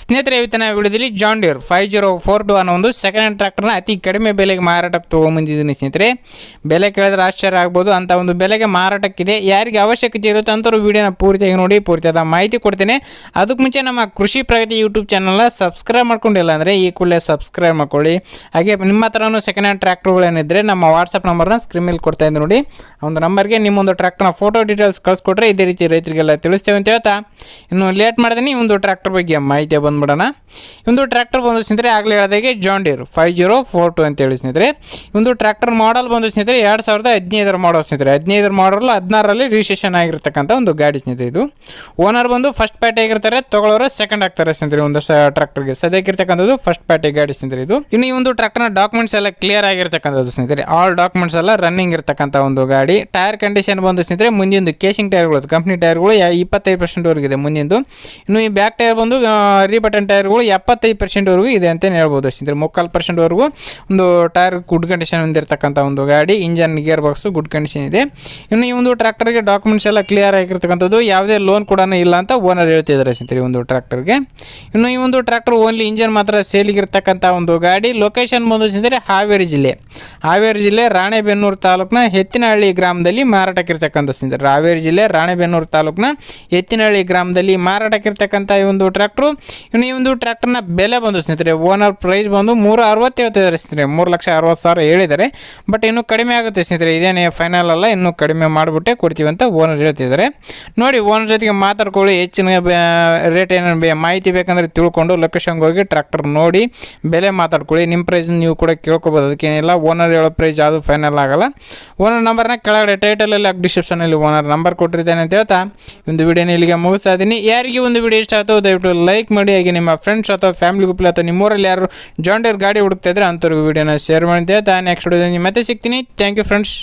ಸ್ನೇಹಿತರೆ, ಇವತ್ತಿನ ವಿಡಿಯೋದಲ್ಲಿ John five zero four two ಅನ್ನೋ ಒಂದು ಸೆಕೆಂಡ್ ಹ್ಯಾಂಡ್ ಟ್ರ್ಯಾಕ್ಟರ್ನ ಅತಿ ಕಡಿಮೆ ಬೆಲೆಗೆ ಮಾರಾಟಕ್ಕೆ ತೊಗೊಂಬಂದಿದ್ದೀನಿ ಸ್ನೇಹಿತರೆ. ಬೆಲೆ ಕೇಳಿದ್ರೆ ಆಶ್ಚರ್ಯ ಆಗ್ಬೋದು. ಅಂತ ಒಂದು ಬೆಲೆಗೆ ಮಾರಾಟಕ್ಕಿದೆ. ಯಾರಿಗೆ ಅವಶ್ಯಕತೆ ಇರುತ್ತೆ ಅಂತವ್ರು ವೀಡಿಯೋನ ಪೂರ್ತಿಯಾಗಿ ನೋಡಿ, ಪೂರ್ತಿಯಾದ ಮಾಹಿತಿ ಕೊಡ್ತೇನೆ. ಅದಕ್ಕೆ ಮುಂಚೆ ನಮ್ಮ ಕೃಷಿ ಪ್ರಗತಿ ಯೂಟ್ಯೂಬ್ ಚಾನಲ್ನ ಸಬ್ಸ್ಕ್ರೈಬ್ ಮಾಡ್ಕೊಂಡಿಲ್ಲ ಅಂದರೆ ಈ ಕೂಡಲೇ ಸಬ್ಸ್ಕ್ರೈಬ್ ಮಾಡ್ಕೊಳ್ಳಿ. ಹಾಗೆ ನಿಮ್ಮ ಹತ್ರನೂ ಸೆಕೆಂಡ್ ಹ್ಯಾಂಡ್ ಟ್ರ್ಯಾಕ್ಟರ್ಗಳೇನಿದ್ರೆ ನಮ್ಮ ವಾಟ್ಸಪ್ ನಂಬರ್ನ ಸ್ಕ್ರೀನ್ ಮೇಲೆ ಕೊಡ್ತಾ ಇದ್ದೀನಿ ನೋಡಿ. ಒಂದು ನಂಬರ್ಗೆ ನಿಮ್ಮೊಂದು ಟ್ರ್ಯಾಕ್ಟರ್ನ ಫೋಟೋ ಡೀಟೇಲ್ಸ್ ಕಳಿಸ್ಕೊಟ್ರೆ ಇದೇ ರೀತಿ ರೈತರಿಗೆಲ್ಲ ತಿಳಿಸ್ತೇವೆ ಅಂತ ಹೇಳ್ತಾ. ಇನ್ನು ಲೇಟ್ ಮಾಡಿದೀನಿ ಒಂದು ಟ್ರ್ಯಾಕ್ಟರ್ ಬಗ್ಗೆ ಮಾಹಿತಿ ಬಂದ್ಬಿಡೋಣ. ಒಂದು ಟ್ರ್ಯಾಕ್ಟರ್ ಬಂದು ಸ್ನೇಹಿತರೆ, ಆಗಲೇ ಹೇಳಿದಾಗೆ John Deere five zero four two ಅಂತ ಹೇಳಿ ಸ್ನೇಹಿತರೆ. ಒಂದು ಟ್ರ್ಯಾಕ್ಟರ್ ಮಾಡಲ್ ಬಂದು ಸ್ನೇಹಿತರೆ, ಎರಡು ಸಾವಿರದ ಹದಿನೈದರ ಮಾಡಲ್ ಸ್ನೇಹಿತರೆ. ಹದಿನೈದರ ಮಾಡಲ್ ಹದಿನಾರರಲ್ಲಿ ರಿಜಿಸ್ಟ್ರೇಷನ್ ಆಗಿರ್ತಕ್ಕಂಥ ಒಂದು ಗಾಡಿ ಸ್ನೇಹಿತರೆ ಇದು. ಓನರ್ ಬಂದು ಫಸ್ಟ್ ಪ್ಯಾಟಿ ಆಗಿರ್ತಾರೆ, ತಗೊಳ್ಳೋರು ಸೆಕೆಂಡ್ ಆಗ್ತಾರೆ ಸ್ನೇಹಿತರೆ ಒಂದು ಟ್ರ್ಯಾಕ್ಟರ್ಗೆ ಸದ್ಯಕ್ಕಿರ್ತಕ್ಕಂಥದ್ದು ಫಸ್ಟ್ ಪ್ಯಾಟಿ ಗಾಡಿ ಸ್ನೇಹಿತರೆ ಇದು. ಇನ್ನು ಈ ಒಂದು ಟ್ರ್ಯಾಕ್ಟರ್ನ ಡಾಕ್ಯುಮೆಂಟ್ಸ್ ಎಲ್ಲ ಕ್ಲಿಯರ್ ಆಗಿರ್ತಕ್ಕಂಥದ್ದು ಸ್ನೇಹಿತರೆ. ಆಲ್ ಡಾಕ್ಯುಮೆಂಟ್ಸ್ ಎಲ್ಲ ರನ್ನಿಂಗ್ ಇರ್ತಕ್ಕಂಥ ಒಂದು ಗಾಡಿ. ಟೈರ್ ಕಂಡೀಷನ್ ಬಂದು ಸ್ನೇಹಿತರೆ ಮುಂದಿನ ಕೇಸಿಂಗ್ ಟೈರ್ಗಳು ಕಂಪ್ನಿ ಟೈರ್ಗಳು ಇಪ್ಪತ್ತೈದು ಪರ್ಸೆಂಟ್ವರೆಗೆ ಇದೆ ಮುಂದಿಂದು. ಇನ್ನು ಈ ಬ್ಯಾಕ್ ಟೈರ್ ಬಂದು ರೀಬಟನ್ ಟೈರ್ಗಳು ಎಪ್ಪತ್ತೈದು ಪರ್ಸೆಂಟ್ವರೆಗೂ ಇದೆ ಅಂತಲೇ ಹೇಳ್ಬೋದು ಸ್ನೇಹಿತರೆ ಮುಕ್ಕಾಲು ಪರ್ಸೆಂಟ್ವರೆಗೂ ಒಂದು ಟೈರ್ ಗುಡ್ ಕಂಡೀಷನ್ ಹೊಂದಿರತಕ್ಕಂಥ ಒಂದು ಗಾಡಿ engine gear box good condition ಇದೆ. ಇನ್ನು ಈ ಒಂದು ಟ್ರ್ಯಾಕ್ಟರ್ಗೆ ಡಾಕ್ಯುಮೆಂಟ್ಸ್ ಎಲ್ಲ ಕ್ಲಿಯರ್ ಆಗಿರ್ತಕ್ಕಂಥದ್ದು, ಯಾವುದೇ ಲೋನ್ ಕೂಡ ಇಲ್ಲ ಅಂತ ಓನರ್ ಹೇಳ್ತಿದ್ದಾರೆ ಸ್ನೇಹಿತರೆ ಒಂದು ಟ್ರ್ಯಾಕ್ಟರ್ಗೆ ಇನ್ನು ಈ ಒಂದು ಟ್ರ್ಯಾಕ್ಟರ್ ಓನ್ಲಿ ಇಂಜನ್ ಮಾತ್ರ ಸೇಲಿಗಿರ್ತಕ್ಕಂಥ ಒಂದು ಗಾಡಿ ಲೊಕೇಶನ್ ಬಂದು ಸ್ನೇಹಿತರೆ ಹಾವೇರಿ ಜಿಲ್ಲೆ. ಹಾವೇರಿ ಜಿಲ್ಲೆ ರಾಣೆಬೆನ್ನೂರು ತಾಲೂಕಿನ ಎತ್ತಿನಹಳ್ಳಿ ಗ್ರಾಮದಲ್ಲಿ ಮಾರಾಟಕ್ಕಿರ್ತಕ್ಕಂಥ ಸ್ನೇಹಿತರೆ. ಹಾವೇರಿ ಜಿಲ್ಲೆ ರಾಣೆಬೆನ್ನೂರು ತಾಲೂಕಿನ ಎತ್ತಿನಹಳ್ಳಿ ಗ್ರಾಮದಲ್ಲಿ ಮಾರಾಟಕ್ಕಿರ್ತಕ್ಕಂಥ ಈ ಒಂದು ಟ್ರ್ಯಾಕ್ಟ್ರು, ಇನ್ನು ಈ ಒಂದು ಟ್ರ್ಯಾಕ್ಟರ್ನ ಬೆಲೆ ಬಂದು ಸ್ನೇಹಿತರೆ, ಓನರ್ ಪ್ರೈಸ್ ಬಂದು ಮೂರು ಅರವತ್ತು ಹೇಳ್ತಿದ್ದಾರೆ ಸ್ನೇಹಿತರೆ, ಮೂರು ಲಕ್ಷ ಅರವತ್ತು ಸಾವಿರ ಹೇಳಿದ್ದಾರೆ. ಬಟ್ ಇನ್ನೂ ಕಡಿಮೆ ಆಗುತ್ತೆ ಸ್ನೇಹಿತರೆ, ಇದೇನೇ ಫೈನಲ್ ಅಲ್ಲ, ಇನ್ನೂ ಕಡಿಮೆ ಮಾಡಿಬಿಟ್ಟೆ ಕೊಡ್ತೀವಿ ಅಂತ ಓನರ್ ಹೇಳ್ತಿದ್ದಾರೆ. ನೋಡಿ, ಓನರ್ ಜೊತೆಗೆ ಮಾತಾಡ್ಕೊಳ್ಳಿ, ಹೆಚ್ಚಿನ ರೇಟ್ ಏನೇನು ಮಾಹಿತಿ ಬೇಕಂದರೆ ತಿಳ್ಕೊಂಡು ಲೊಕೇಶನ್ಗೆ ಹೋಗಿ ಟ್ರ್ಯಾಕ್ಟರ್ ನೋಡಿ, ಬೆಲೆ ಮಾತಾಡ್ಕೊಳ್ಳಿ. ನಿಮ್ಮ ಪ್ರೈಸ್ ನೀವು ಕೂಡ ಕೇಳ್ಕೊಬೋದು, ಅದಕ್ಕೇನಿಲ್ಲ, ಓನರ್ ಹೇಳೋ ಪ್ರೈಸ್ ಯಾವುದು ಫೈನಲ್ ಆಗಲ್ಲ. ಓನರ್ ನಂಬರ್ನ ಕೆಳಗಡೆ ಟೈಟಲಲ್ಲಿ ಡಿಸ್ಕ್ರಿಪ್ಷನಲ್ಲಿ ಓನರ್ ನಂಬರ್ ಕೊಟ್ಟಿರ್ತೇನೆ ಅಂತ ಹೇಳ್ತಾ ಒಂದು ವಿಡಿಯೋನ ಇಲ್ಲಿಗೆ ಮುಗಿಸ್ತಾ ಇದ್ದೀನಿ. ಯಾರಿಗೆ ಒಂದು ವಿಡಿಯೋ ಇಷ್ಟ ಆಯ್ತು ದಯವಿಟ್ಟು ಲೈಕ್ ಮಾಡಿ. ಹಾಗೆ ನಿಮ್ಮ ಫ್ರೆಂಡ್ಸ್ ಅಥವಾ ಫ್ಯಾಮಿಲಿ ಗ್ರೂಪ್ ಅಥವಾ ನಿಮ್ಮೂರಲ್ಲಿ ಯಾರು ಜಾಂಡಿಯರ್ ಗಾಡಿ ಹುಡುಕ್ತಾ ಇದ್ರೆ ಅಂಥವ್ರಿಗೆ ವಿಡಿಯೋನ ಶೇರ್ ಮಾಡಿದ್ದೆ ತಾ ನೆಕ್ಸ್ಟ್ ವಿಡಿಯೋದಲ್ಲಿ ಮತ್ತೆ ಸಿಗ್ತೀನಿ. Thank you friends